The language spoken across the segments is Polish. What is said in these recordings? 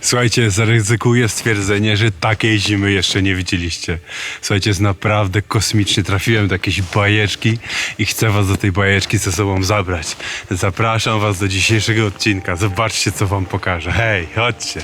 Słuchajcie, zaryzykuję stwierdzenie, że takiej zimy jeszcze nie widzieliście. Słuchajcie, jest naprawdę kosmicznie. Trafiłem do jakiejś bajeczki i chcę was do tej bajeczki ze sobą zabrać. Zapraszam was do dzisiejszego odcinka. Zobaczcie, co wam pokażę. Hej, chodźcie.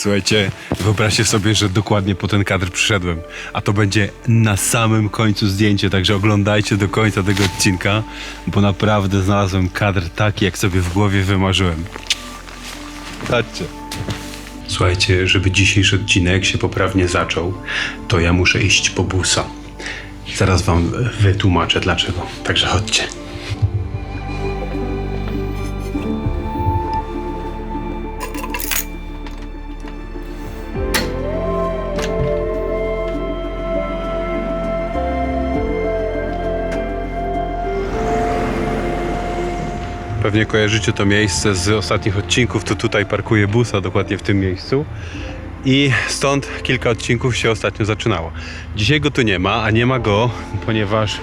Słuchajcie, wyobraźcie sobie, że dokładnie po ten kadr przyszedłem, a to będzie na samym końcu zdjęcie, także oglądajcie do końca tego odcinka, bo naprawdę znalazłem kadr taki, jak sobie w głowie wymarzyłem. Chodźcie. Słuchajcie, żeby dzisiejszy odcinek się poprawnie zaczął, to ja muszę iść po busa. Zaraz wam wytłumaczę dlaczego, także chodźcie. Pewnie kojarzycie to miejsce z ostatnich odcinków, to tutaj parkuję busa dokładnie w tym miejscu. I stąd kilka odcinków się ostatnio zaczynało. Dzisiaj go tu nie ma, a nie ma go, ponieważ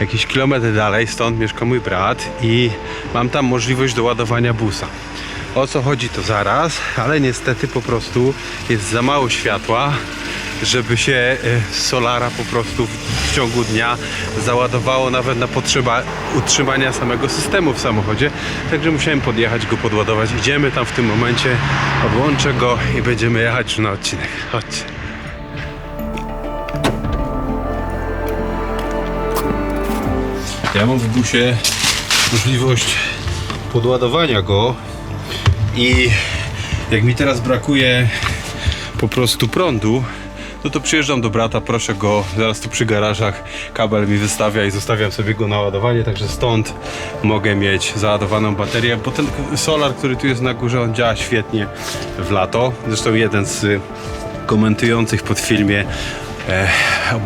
jakiś kilometr dalej stąd mieszka mój brat i mam tam możliwość doładowania busa. O co chodzi to zaraz, ale niestety po prostu jest za mało światła, żeby się e, solara po prostu w ciągu dnia załadowało nawet na potrzeba utrzymania samego systemu w samochodzie. Także musiałem podjechać go podładować. Idziemy tam w tym momencie, odłączę go i będziemy jechać na odcinek. Chodźcie. Ja mam w busie możliwość podładowania go i jak mi teraz brakuje po prostu prądu, no to przyjeżdżam do brata, proszę go, zaraz tu przy garażach kabel mi wystawia i zostawiam sobie go na ładowanie, także stąd mogę mieć załadowaną baterię, bo ten solar, który tu jest na górze, on działa świetnie w lato. Zresztą jeden z komentujących pod filmie e,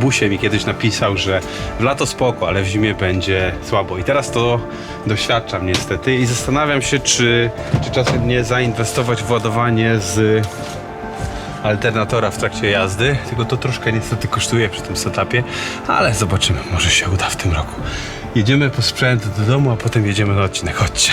busie mi kiedyś napisał, że w lato spoko, ale w zimie będzie słabo. I teraz to doświadczam niestety i zastanawiam się, czy, czy czasem nie zainwestować w ładowanie z alternatora w trakcie jazdy, tylko to troszkę niestety kosztuje przy tym setupie, ale zobaczymy, może się uda w tym roku. Jedziemy po sprzęt do domu, a potem jedziemy na odcinek. Chodźcie.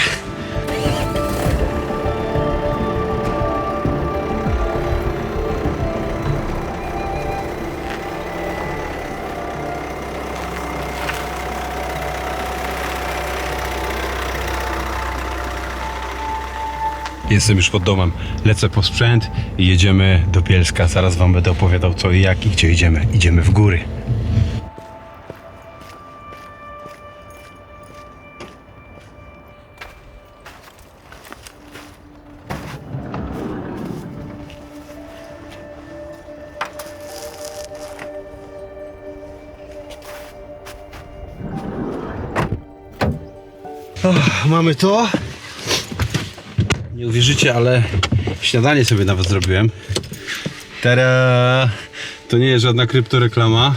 Jestem już pod domem, lecę po sprzęt i jedziemy do Bielska. Zaraz wam będę opowiadał co i jak i gdzie idziemy. Idziemy w góry. mamy to. Nie uwierzycie, ale śniadanie sobie nawet zrobiłem. Tada! To nie jest żadna kryptoreklama,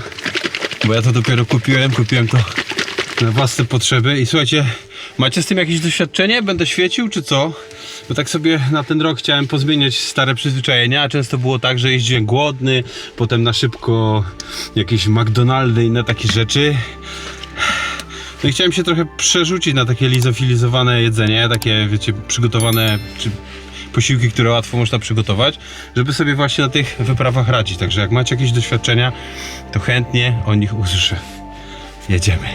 bo ja to dopiero kupiłem. Kupiłem to na własne potrzeby. I słuchajcie, macie z tym jakieś doświadczenie? Będę świecił, czy co? Bo tak sobie na ten rok chciałem pozmieniać stare przyzwyczajenia, a często było tak, że jeździłem głodny, potem na szybko jakieś McDonaldy i inne takie rzeczy. No i chciałem się trochę przerzucić na takie lizofilizowane jedzenie, takie wiecie, przygotowane czy posiłki, które łatwo można przygotować, żeby sobie właśnie na tych wyprawach radzić. Także jak macie jakieś doświadczenia, to chętnie o nich usłyszę. Jedziemy.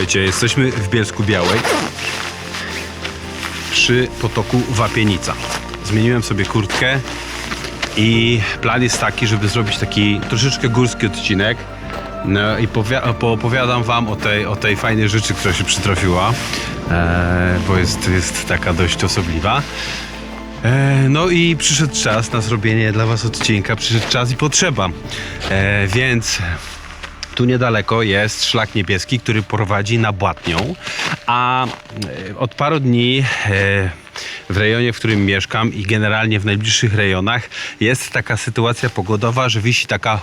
Słuchajcie, jesteśmy w Bielsku Białej przy potoku Wapienica. Zmieniłem sobie kurtkę i plan jest taki, żeby zrobić taki troszeczkę górski odcinek. No i powia- poopowiadam wam o tej, o tej fajnej rzeczy, która się przytrafiła, e, bo jest, jest taka dość osobliwa. E, no i przyszedł czas na zrobienie dla was odcinka, przyszedł czas i potrzeba. E, więc tu niedaleko jest szlak niebieski, który prowadzi na Błatnią, a e, od paru dni e, w rejonie, w którym mieszkam i generalnie w najbliższych rejonach jest taka sytuacja pogodowa, że wisi taka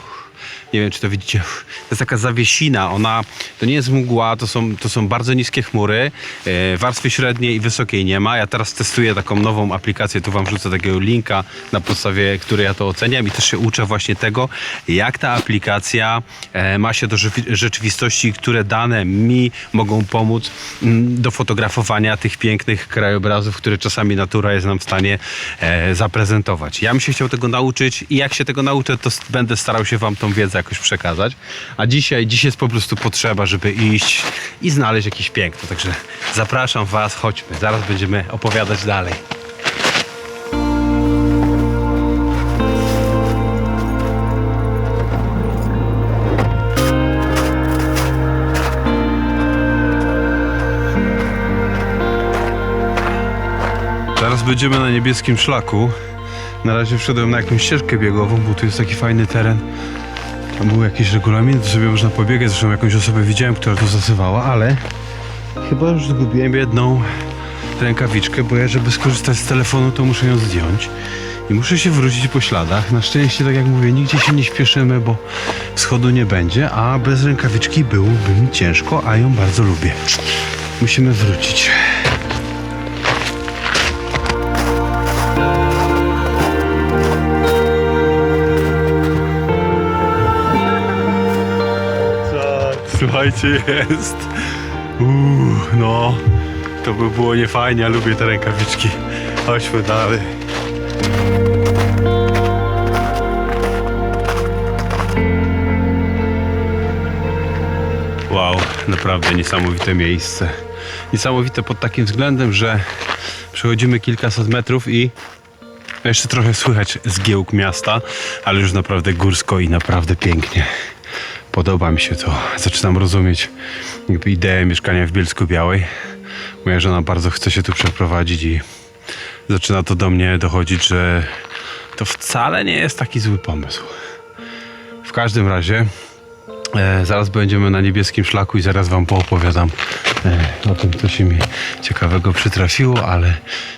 nie wiem czy to widzicie, to jest taka zawiesina, ona to nie jest mgła, to są, to są bardzo niskie chmury, e, warstwy średniej i wysokiej nie ma. Ja teraz testuję taką nową aplikację, tu wam wrzucę takiego linka, na podstawie której ja to oceniam i też się uczę właśnie tego, jak ta aplikacja e, ma się do rzeczywistości, które dane mi mogą pomóc mm, do fotografowania tych pięknych krajobrazów, które czasami natura jest nam w stanie e, zaprezentować. Ja bym się chciał tego nauczyć i jak się tego nauczę, to będę starał się wam tą wiedzę jakoś przekazać. A dzisiaj, dziś jest po prostu potrzeba, żeby iść i znaleźć jakieś piękno. Także zapraszam was, chodźmy. Zaraz będziemy opowiadać dalej. Teraz będziemy na niebieskim szlaku. Na razie wszedłem na jakąś ścieżkę biegową, bo tu jest taki fajny teren. Był jakiś regulamin, to sobie można pobiegać. Zresztą jakąś osobę widziałem, która to zasywała, ale chyba już zgubiłem jedną rękawiczkę, bo ja, żeby skorzystać z telefonu, to muszę ją zdjąć. I muszę się wrócić po śladach. Na szczęście, tak jak mówię, nigdzie się nie śpieszymy, bo schodu nie będzie, a bez rękawiczki byłoby mi ciężko, a ją bardzo lubię. Musimy wrócić. Słuchajcie, jest. Uuu, no. To by było niefajnie, ja lubię te rękawiczki. Chodźmy dalej. Wow, naprawdę niesamowite miejsce. Niesamowite pod takim względem, że przechodzimy kilkaset metrów i jeszcze trochę słychać zgiełk miasta, ale już naprawdę górsko i naprawdę pięknie. Podoba mi się to. Zaczynam rozumieć jakby ideę mieszkania w Bielsku Białej. Moja żona bardzo chce się tu przeprowadzić i zaczyna to do mnie dochodzić, że to wcale nie jest taki zły pomysł. W każdym razie e, zaraz będziemy na niebieskim szlaku i zaraz wam poopowiadam e, o tym, co się mi ciekawego przytrafiło, ale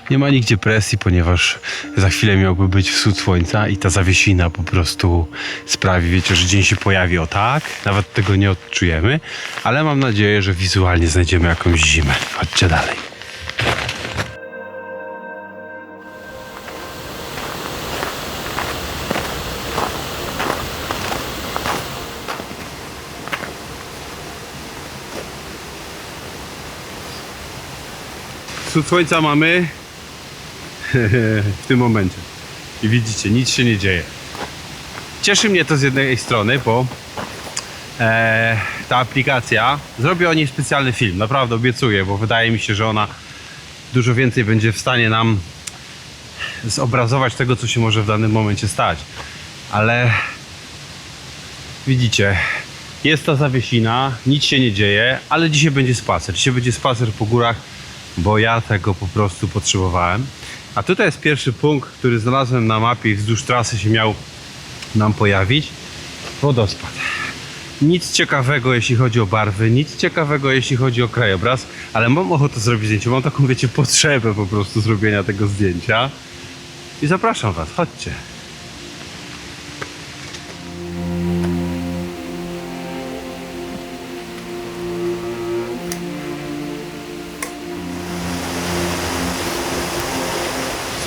nie ma nigdzie presji, ponieważ za chwilę miałby być wschód słońca i ta zawiesina po prostu sprawi, wiecie, że dzień się pojawi o tak, nawet tego nie odczujemy, ale mam nadzieję, że wizualnie znajdziemy jakąś zimę. Chodźcie dalej. Wschód słońca mamy w tym momencie. I widzicie, nic się nie dzieje. Cieszy mnie to z jednej strony, bo e, ta aplikacja, zrobię o niej specjalny film, naprawdę obiecuję, bo wydaje mi się, że ona dużo więcej będzie w stanie nam zobrazować tego, co się może w danym momencie stać. Ale widzicie, jest ta zawiesina, nic się nie dzieje, ale dzisiaj będzie spacer. Dzisiaj będzie spacer po górach, bo ja tego po prostu potrzebowałem. A tutaj jest pierwszy punkt, który znalazłem na mapie i wzdłuż trasy się miał nam pojawić. Wodospad. Nic ciekawego, jeśli chodzi o barwy, nic ciekawego, jeśli chodzi o krajobraz, ale mam ochotę zrobić zdjęcie. Mam taką, wiecie, potrzebę po prostu zrobienia tego zdjęcia. I zapraszam Was, chodźcie.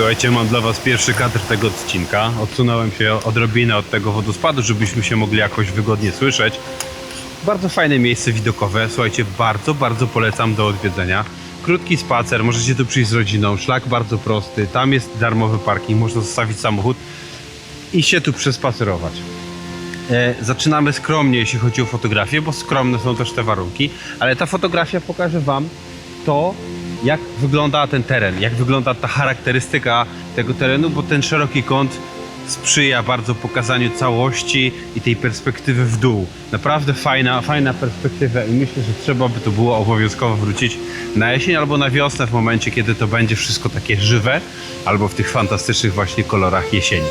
Słuchajcie, mam dla Was pierwszy kadr tego odcinka. Odsunąłem się odrobinę od tego wodospadu, żebyśmy się mogli jakoś wygodnie słyszeć. Bardzo fajne miejsce widokowe. Słuchajcie, bardzo, bardzo polecam do odwiedzenia. Krótki spacer, możecie tu przyjść z rodziną. Szlak bardzo prosty. Tam jest darmowy parking, można zostawić samochód i się tu przespacerować. E, zaczynamy skromnie, jeśli chodzi o fotografię, bo skromne są też te warunki, ale ta fotografia pokaże Wam to, jak wygląda ten teren, jak wygląda ta charakterystyka tego terenu, bo ten szeroki kąt sprzyja bardzo pokazaniu całości i tej perspektywy w dół. Naprawdę fajna, fajna perspektywa i myślę, że trzeba by tu było obowiązkowo wrócić na jesień albo na wiosnę w momencie, kiedy to będzie wszystko takie żywe, albo w tych fantastycznych właśnie kolorach jesieni.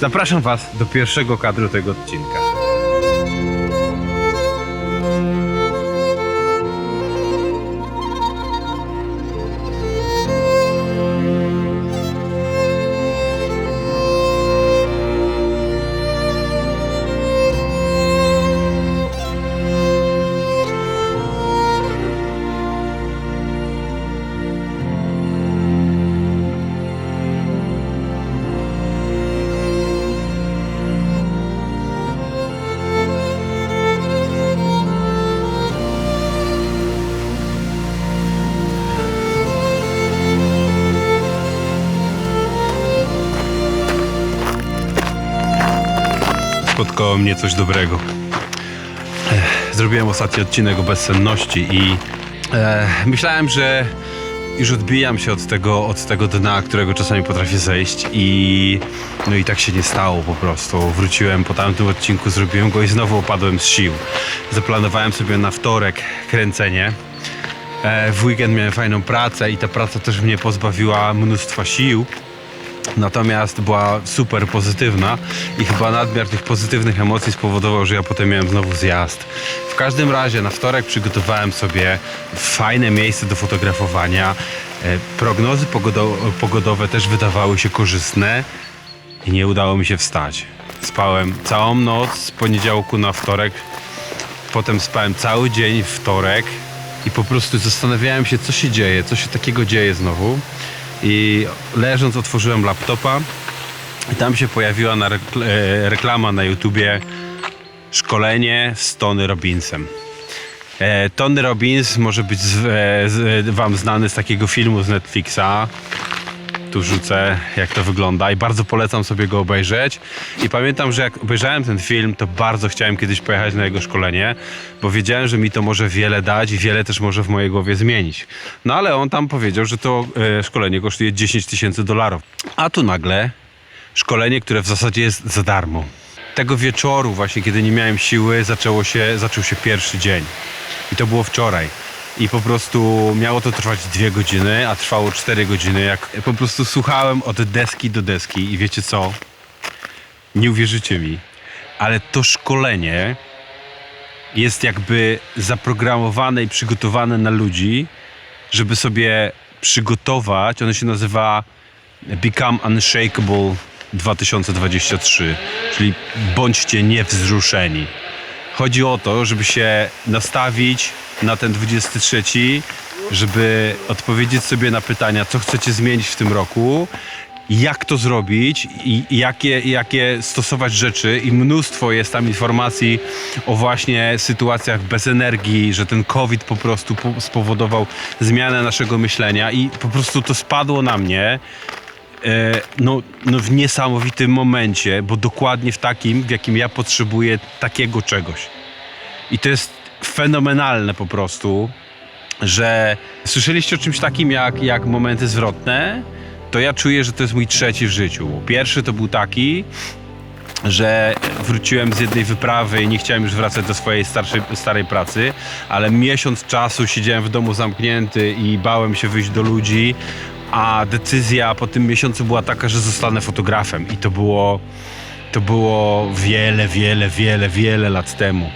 Zapraszam Was do pierwszego kadru tego odcinka. Mnie coś dobrego. Zrobiłem ostatni odcinek o bezsenności i e, myślałem, że już odbijam się od tego, od tego dna, którego czasami potrafię zejść i no i tak się nie stało po prostu. Wróciłem po tamtym odcinku, zrobiłem go i znowu opadłem z sił. Zaplanowałem sobie na wtorek kręcenie. E, w weekend miałem fajną pracę i ta praca też mnie pozbawiła mnóstwa sił. Natomiast była super pozytywna i chyba nadmiar tych pozytywnych emocji spowodował, że ja potem miałem znowu zjazd. W każdym razie na wtorek przygotowałem sobie fajne miejsce do fotografowania. E, Prognozy pogodo- pogodowe też wydawały się korzystne i nie udało mi się wstać. Spałem całą noc z poniedziałku na wtorek, potem spałem cały dzień wtorek i po prostu zastanawiałem się, co się dzieje, co się takiego dzieje znowu. I leżąc otworzyłem laptopa i tam się pojawiła na rekl- e, reklama na YouTubie szkolenie z Tony Robbinsem. E, Tony Robbins może być z, e, z, wam znany z takiego filmu z Netflixa. Tu rzucę, jak to wygląda i bardzo polecam sobie go obejrzeć. I pamiętam, że jak obejrzałem ten film, to bardzo chciałem kiedyś pojechać na jego szkolenie, bo wiedziałem, że mi to może wiele dać i wiele też może w mojej głowie zmienić. No ale on tam powiedział, że to e, szkolenie kosztuje 10 tysięcy dolarów. A tu nagle szkolenie, które w zasadzie jest za darmo. Tego wieczoru właśnie, kiedy nie miałem siły, zaczęło się, zaczął się pierwszy dzień. I to było wczoraj. I po prostu miało to trwać dwie godziny, a trwało cztery godziny. Jak po prostu słuchałem od deski do deski i wiecie co? Nie uwierzycie mi, ale to szkolenie jest jakby zaprogramowane i przygotowane na ludzi, żeby sobie przygotować. Ono się nazywa Become Unshakable 2023, czyli bądźcie niewzruszeni. Chodzi o to, żeby się nastawić na ten 23, żeby odpowiedzieć sobie na pytania, co chcecie zmienić w tym roku, jak to zrobić i jakie, jakie stosować rzeczy. I mnóstwo jest tam informacji o właśnie sytuacjach bez energii, że ten COVID po prostu po- spowodował zmianę naszego myślenia i po prostu to spadło na mnie no, no w niesamowitym momencie, bo dokładnie w takim, w jakim ja potrzebuję takiego czegoś. I to jest fenomenalne po prostu, że słyszeliście o czymś takim jak, jak momenty zwrotne, to ja czuję, że to jest mój trzeci w życiu. Pierwszy to był taki, że wróciłem z jednej wyprawy i nie chciałem już wracać do swojej starszej, starej pracy, ale miesiąc czasu siedziałem w domu zamknięty i bałem się wyjść do ludzi, a decyzja po tym miesiącu była taka, że zostanę fotografem i to było, to było wiele, wiele, wiele, wiele lat temu.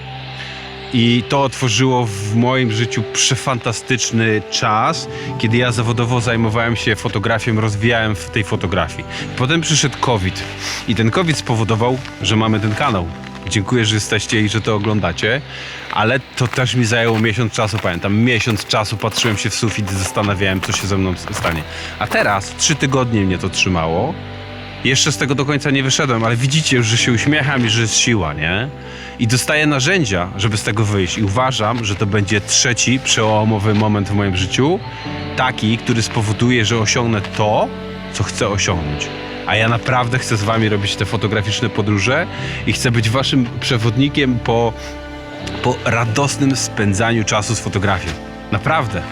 I to otworzyło w moim życiu przefantastyczny czas, kiedy ja zawodowo zajmowałem się fotografią, rozwijałem w tej fotografii. Potem przyszedł COVID i ten COVID spowodował, że mamy ten kanał. Dziękuję, że jesteście i że to oglądacie, ale to też mi zajęło miesiąc czasu, pamiętam. Miesiąc czasu patrzyłem się w sufit i zastanawiałem, co się ze mną stanie. A teraz, trzy tygodnie mnie to trzymało. Jeszcze z tego do końca nie wyszedłem, ale widzicie już, że się uśmiecham i że jest siła, nie? I dostaję narzędzia, żeby z tego wyjść. I uważam, że to będzie trzeci przełomowy moment w moim życiu. Taki, który spowoduje, że osiągnę to, co chcę osiągnąć. A ja naprawdę chcę z wami robić te fotograficzne podróże i chcę być waszym przewodnikiem po, po radosnym spędzaniu czasu z fotografią. Naprawdę.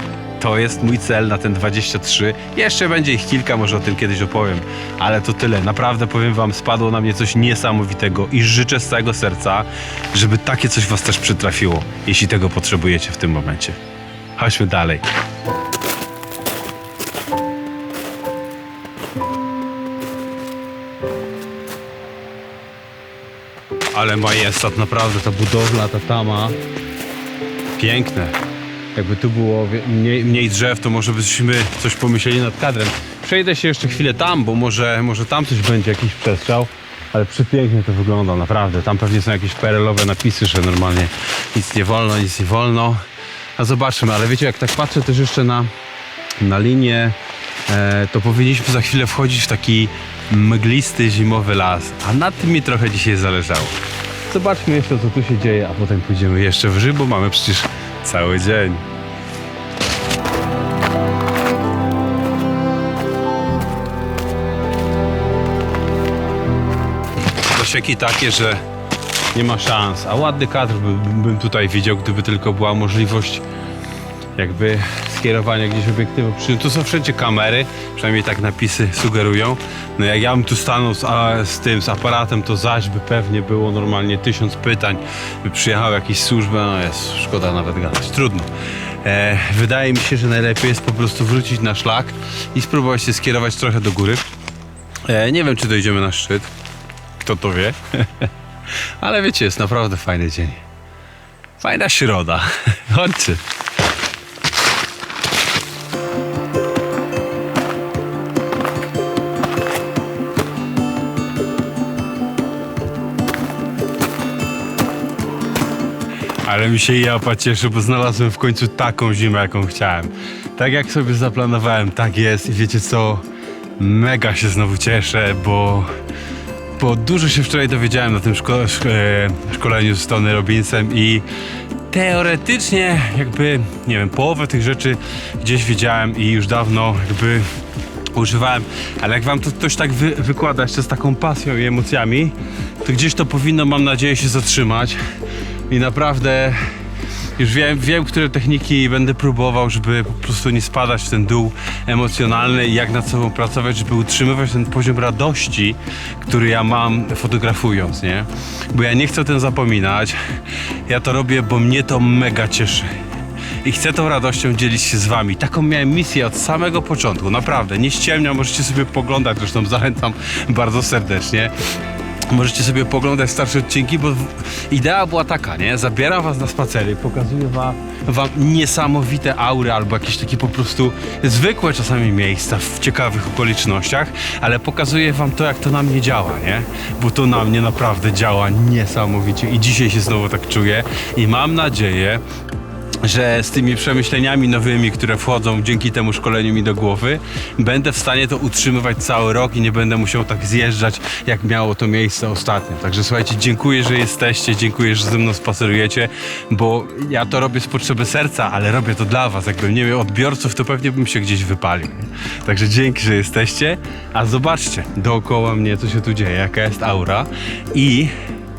To jest mój cel na ten 23. Jeszcze będzie ich kilka, może o tym kiedyś opowiem, ale to tyle. Naprawdę powiem Wam, spadło na mnie coś niesamowitego i życzę z całego serca, żeby takie coś Was też przytrafiło, jeśli tego potrzebujecie w tym momencie. Chodźmy dalej. Ale majestat, naprawdę ta budowla, ta tama. Piękne. Jakby tu było mniej, mniej drzew, to może byśmy coś pomyśleli nad kadrem. Przejdę się jeszcze chwilę tam, bo może, może tam coś będzie, jakiś przestrzał. Ale przepięknie to wygląda, naprawdę. Tam pewnie są jakieś perelowe napisy, że normalnie nic nie wolno, nic nie wolno. A zobaczymy, ale wiecie, jak tak patrzę też jeszcze na, na linię, e, to powinniśmy za chwilę wchodzić w taki mglisty, zimowy las. A na tym mi trochę dzisiaj zależało. Zobaczmy jeszcze, co tu się dzieje, a potem pójdziemy jeszcze wyżej, bo mamy przecież cały dzień. Zasieki takie, że nie ma szans. A ładny kadr by, bym tutaj widział, gdyby tylko była możliwość jakby skierowania gdzieś obiektywu. Przy tu są wszędzie kamery, przynajmniej tak napisy sugerują. No jak ja bym tu stanął z, a, z tym, z aparatem, to zaś by pewnie było normalnie tysiąc pytań, by przyjechały jakieś służby, no jest, szkoda nawet gadać, trudno. E, wydaje mi się, że najlepiej jest po prostu wrócić na szlak i spróbować się skierować trochę do góry. E, nie wiem, czy dojdziemy na szczyt, kto to wie, ale wiecie, jest naprawdę fajny dzień. Fajna środa. Chodźcie. Ale mi się japa cieszy, bo znalazłem w końcu taką zimę, jaką chciałem. Tak jak sobie zaplanowałem, tak jest i wiecie co? Mega się znowu cieszę, bo, bo dużo się wczoraj dowiedziałem na tym szko- szk- e, szkoleniu z Tony Robinsem i teoretycznie jakby, nie wiem, połowę tych rzeczy gdzieś wiedziałem i już dawno jakby używałem, ale jak wam to ktoś tak wy, wykłada jeszcze z taką pasją i emocjami, to gdzieś to powinno, mam nadzieję, się zatrzymać i naprawdę już wiem, wiem, które techniki będę próbował, żeby po prostu nie spadać w ten dół emocjonalny i jak nad sobą pracować, żeby utrzymywać ten poziom radości, który ja mam fotografując, nie? Bo ja nie chcę o tym zapominać. Ja to robię, bo mnie to mega cieszy i chcę tą radością dzielić się z wami. Taką miałem misję od samego początku, naprawdę. Nie ściemniam, możecie sobie poglądać, zresztą zachęcam bardzo serdecznie. Możecie sobie poglądać starsze odcinki, bo idea była taka, nie? Zabieram was na spacery, pokazuję wam, wam niesamowite aury albo jakieś takie po prostu zwykłe czasami miejsca w ciekawych okolicznościach, ale pokazuję wam to, jak to na mnie działa, nie? Bo to na mnie naprawdę działa niesamowicie i dzisiaj się znowu tak czuję i mam nadzieję, że z tymi przemyśleniami nowymi, które wchodzą dzięki temu szkoleniu mi do głowy, będę w stanie to utrzymywać cały rok i nie będę musiał tak zjeżdżać, jak miało to miejsce ostatnio. Także słuchajcie, dziękuję, że jesteście, dziękuję, że ze mną spacerujecie, bo ja to robię z potrzeby serca, ale robię to dla was. Jakbym nie miał odbiorców, to pewnie bym się gdzieś wypalił. Także dzięki, że jesteście, a zobaczcie dookoła mnie, co się tu dzieje, jaka jest aura i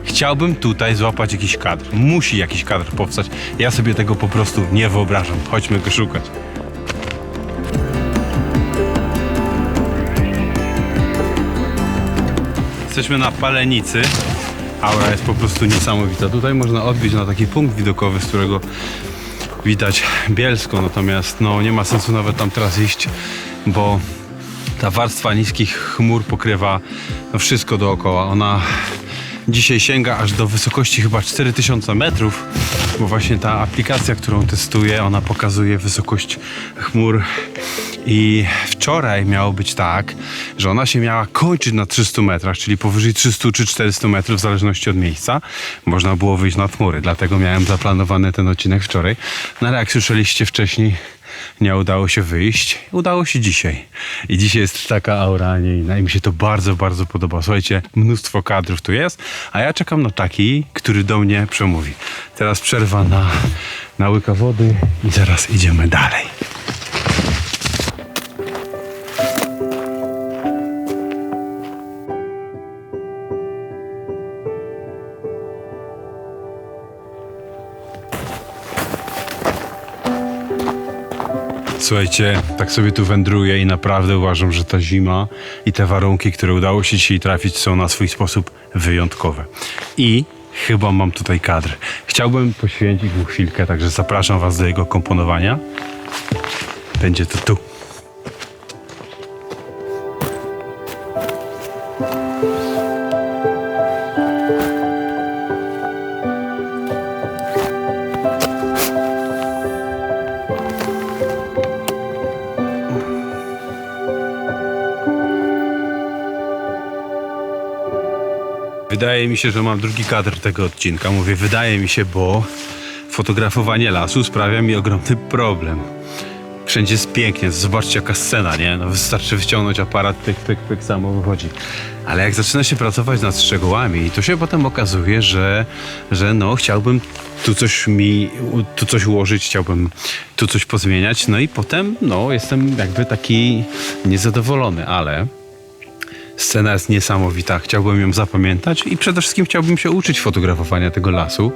Chciałbym tutaj złapać jakiś kadr. Musi jakiś kadr powstać. Ja sobie tego po prostu nie wyobrażam. Chodźmy go szukać. Jesteśmy na Palenicy. Aura jest po prostu niesamowita. Tutaj można odbić na taki punkt widokowy, z którego widać Bielsko, natomiast no, nie ma sensu nawet tam teraz iść, bo ta warstwa niskich chmur pokrywa wszystko dookoła. Ona dzisiaj sięga aż do wysokości chyba 4000 metrów, bo właśnie ta aplikacja, którą testuję, ona pokazuje wysokość chmur i wczoraj miało być tak, że ona się miała kończyć na 300 metrach, czyli powyżej 300 czy 400 metrów w zależności od miejsca. Można było wyjść na chmury, dlatego miałem zaplanowany ten odcinek wczoraj. No ale jak słyszeliście wcześniej, nie udało się wyjść. Udało się dzisiaj. I dzisiaj jest taka aura, a nie inna. I mi się to bardzo, bardzo podoba. Słuchajcie, mnóstwo kadrów tu jest, a ja czekam na taki, który do mnie przemówi. Teraz przerwa na, na łyka wody i zaraz idziemy dalej. Słuchajcie, tak sobie tu wędruję i naprawdę uważam, że ta zima i te warunki, które udało się dzisiaj trafić, są na swój sposób wyjątkowe. I chyba mam tutaj kadr. Chciałbym poświęcić mu chwilkę, także zapraszam Was do jego komponowania. Będzie to tu. Mi się, że mam drugi kadr tego odcinka. Mówię, wydaje mi się, bo fotografowanie lasu sprawia mi ogromny problem. Wszędzie jest pięknie, zobaczcie jaka scena, nie? No wystarczy wyciągnąć aparat, pyk, pyk, pyk, samo wychodzi. Ale jak zaczyna się pracować nad szczegółami, to się potem okazuje, że, że no chciałbym tu coś mi, tu coś ułożyć, chciałbym tu coś pozmieniać, no i potem no jestem jakby taki niezadowolony, ale Scena jest niesamowita, chciałbym ją zapamiętać i przede wszystkim chciałbym się uczyć fotografowania tego lasu,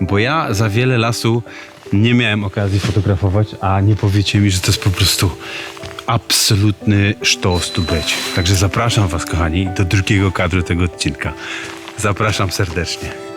bo ja za wiele lasu nie miałem okazji fotografować, a nie powiecie mi, że to jest po prostu absolutny sztos tu być. Także zapraszam Was, kochani, do drugiego kadru tego odcinka. Zapraszam serdecznie.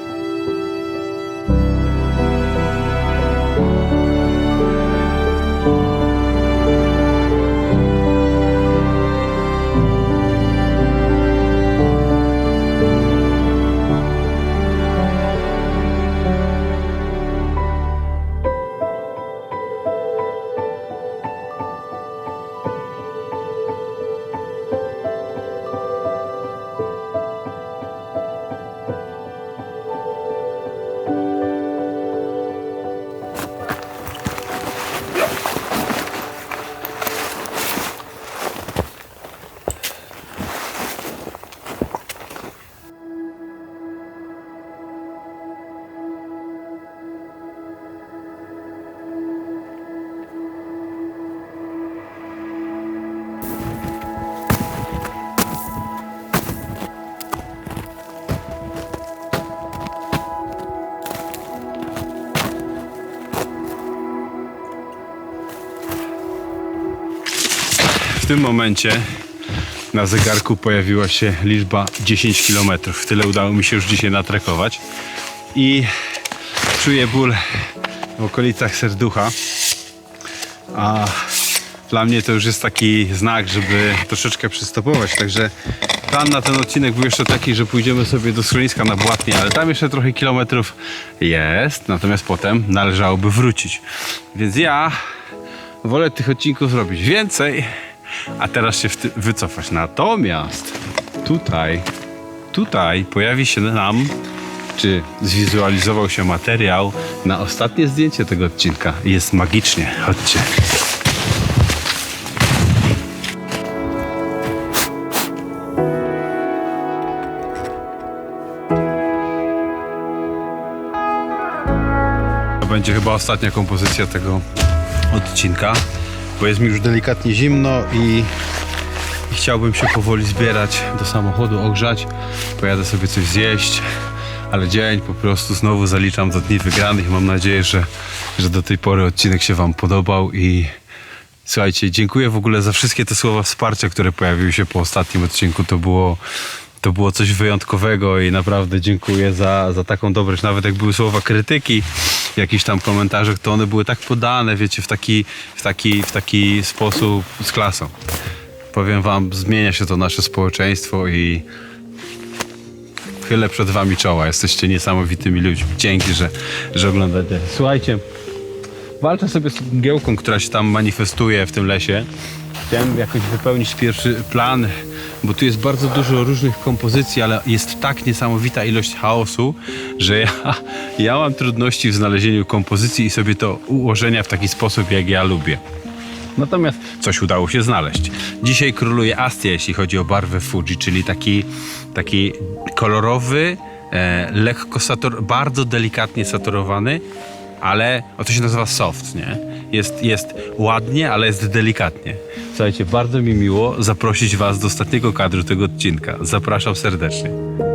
Tym momencie na zegarku pojawiła się liczba 10 km. Tyle udało mi się już dzisiaj natrekować. I czuję ból w okolicach serducha. A dla mnie to już jest taki znak, żeby troszeczkę przystopować. Także plan na ten odcinek był jeszcze taki, że pójdziemy sobie do schroniska na Błatnie, ale tam jeszcze trochę kilometrów jest. Natomiast potem należałoby wrócić. Więc ja wolę tych odcinków zrobić więcej, a teraz się wycofać. Natomiast tutaj, tutaj pojawi się nam, czy zwizualizował się materiał na ostatnie zdjęcie tego odcinka. Jest magicznie. Chodźcie. Będzie chyba ostatnia kompozycja tego odcinka, bo jest mi już delikatnie zimno i, i chciałbym się powoli zbierać do samochodu, ogrzać. Pojadę sobie coś zjeść, ale dzień po prostu znowu zaliczam do dni wygranych. Mam nadzieję, że, że do tej pory odcinek się Wam podobał i słuchajcie, dziękuję w ogóle za wszystkie te słowa wsparcia, które pojawiły się po ostatnim odcinku. To było to było coś wyjątkowego i naprawdę dziękuję za, za taką dobroć. Nawet jak były słowa krytyki, jakieś tam komentarze, to one były tak podane, wiecie, w taki, w taki, w taki sposób z klasą. Powiem wam, zmienia się to nasze społeczeństwo i chylę przed wami czoła. Jesteście niesamowitymi ludźmi. Dzięki, że, że oglądacie. Słuchajcie, walczę sobie z mgiełką, która się tam manifestuje w tym lesie. Chciałem jakoś wypełnić pierwszy plan, bo tu jest bardzo dużo różnych kompozycji, ale jest tak niesamowita ilość chaosu, że ja, ja mam trudności w znalezieniu kompozycji i sobie to ułożenia w taki sposób, jak ja lubię. Natomiast coś udało się znaleźć. Dzisiaj króluje Astia, jeśli chodzi o barwę Fuji, czyli taki, taki kolorowy, e, lekko bardzo delikatnie saturowany, ale o to się nazywa soft, nie? Jest, jest ładnie, ale jest delikatnie. Słuchajcie, bardzo mi miło zaprosić Was do ostatniego kadru tego odcinka. Zapraszam serdecznie.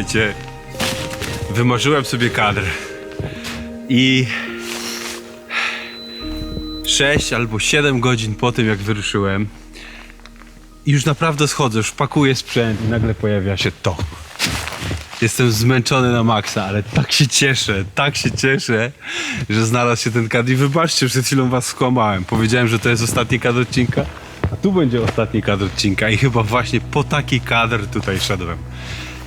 Słuchajcie, wymarzyłem sobie kadr i 6 albo 7 godzin po tym, jak wyruszyłem, już naprawdę schodzę, już pakuję sprzęt i nagle pojawia się to. Jestem zmęczony na maksa, ale tak się cieszę, tak się cieszę, że znalazł się ten kadr. I wybaczcie, przed chwilą was skłamałem. Powiedziałem, że to jest ostatni kadr odcinka, a tu będzie ostatni kadr odcinka i chyba właśnie po taki kadr tutaj szedłem.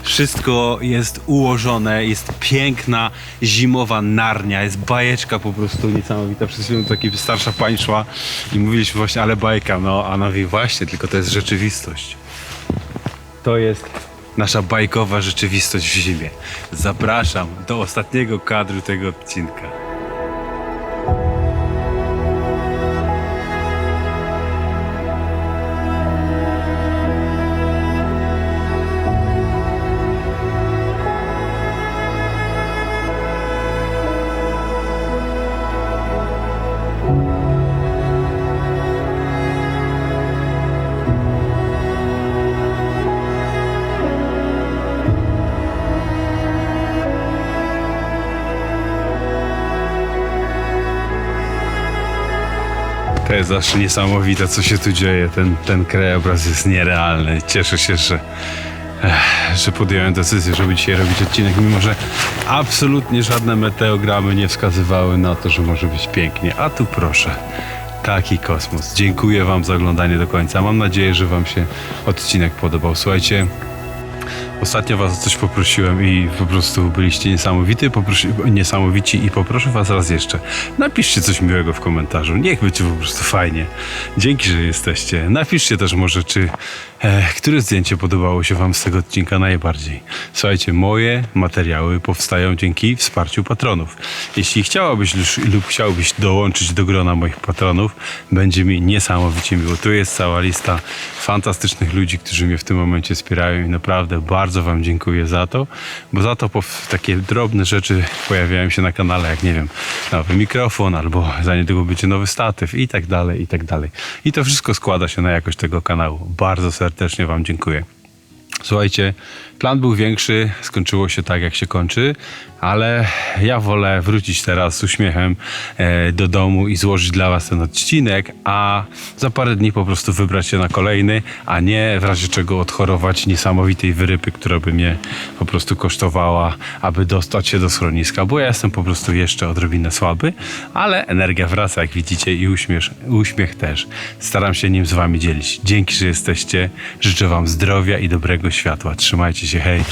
Wszystko jest ułożone, jest piękna zimowa narnia, jest bajeczka po prostu niesamowita. Przed chwilą taki starsza pani szła i mówiliśmy właśnie, ale bajka, no a ona mówi właśnie, tylko to jest rzeczywistość. To jest nasza bajkowa rzeczywistość w zimie. Zapraszam do ostatniego kadru tego odcinka. To jest aż niesamowite, co się tu dzieje. Ten, ten krajobraz jest nierealny. Cieszę się, że, ech, że podjąłem decyzję, żeby dzisiaj robić odcinek, mimo że absolutnie żadne meteogramy nie wskazywały na to, że może być pięknie. A tu proszę. Taki kosmos. Dziękuję Wam za oglądanie do końca. Mam nadzieję, że Wam się odcinek podobał. Słuchajcie, Ostatnio was o coś poprosiłem i po prostu byliście niesamowity, poprosi, niesamowici i poproszę was raz jeszcze. Napiszcie coś miłego w komentarzu. Niech będzie po prostu fajnie. Dzięki, że jesteście. Napiszcie też może, czy które zdjęcie podobało się wam z tego odcinka najbardziej. Słuchajcie, moje materiały powstają dzięki wsparciu patronów. Jeśli chciałabyś lub- chciałbyś dołączyć do grona moich patronów, będzie mi niesamowicie miło. Tu jest cała lista fantastycznych ludzi, którzy mnie w tym momencie wspierają i naprawdę bardzo Wam dziękuję za to, bo za to takie drobne rzeczy pojawiają się na kanale, jak nie wiem, nowy mikrofon albo za niedługo będzie nowy statyw i tak dalej, i tak dalej. I to wszystko składa się na jakość tego kanału. Bardzo serdecznie Wam dziękuję. Słuchajcie, plan był większy, skończyło się tak, jak się kończy, ale ja wolę wrócić teraz z uśmiechem e, do domu i złożyć dla Was ten odcinek, a za parę dni po prostu wybrać się na kolejny, a nie w razie czego odchorować niesamowitej wyrypy, która by mnie po prostu kosztowała, aby dostać się do schroniska, bo ja jestem po prostu jeszcze odrobinę słaby, ale energia wraca, jak widzicie, i uśmiech, uśmiech też. Staram się nim z Wami dzielić. Dzięki, że jesteście. Życzę Wam zdrowia i dobrego światła. Trzymajcie się, hej!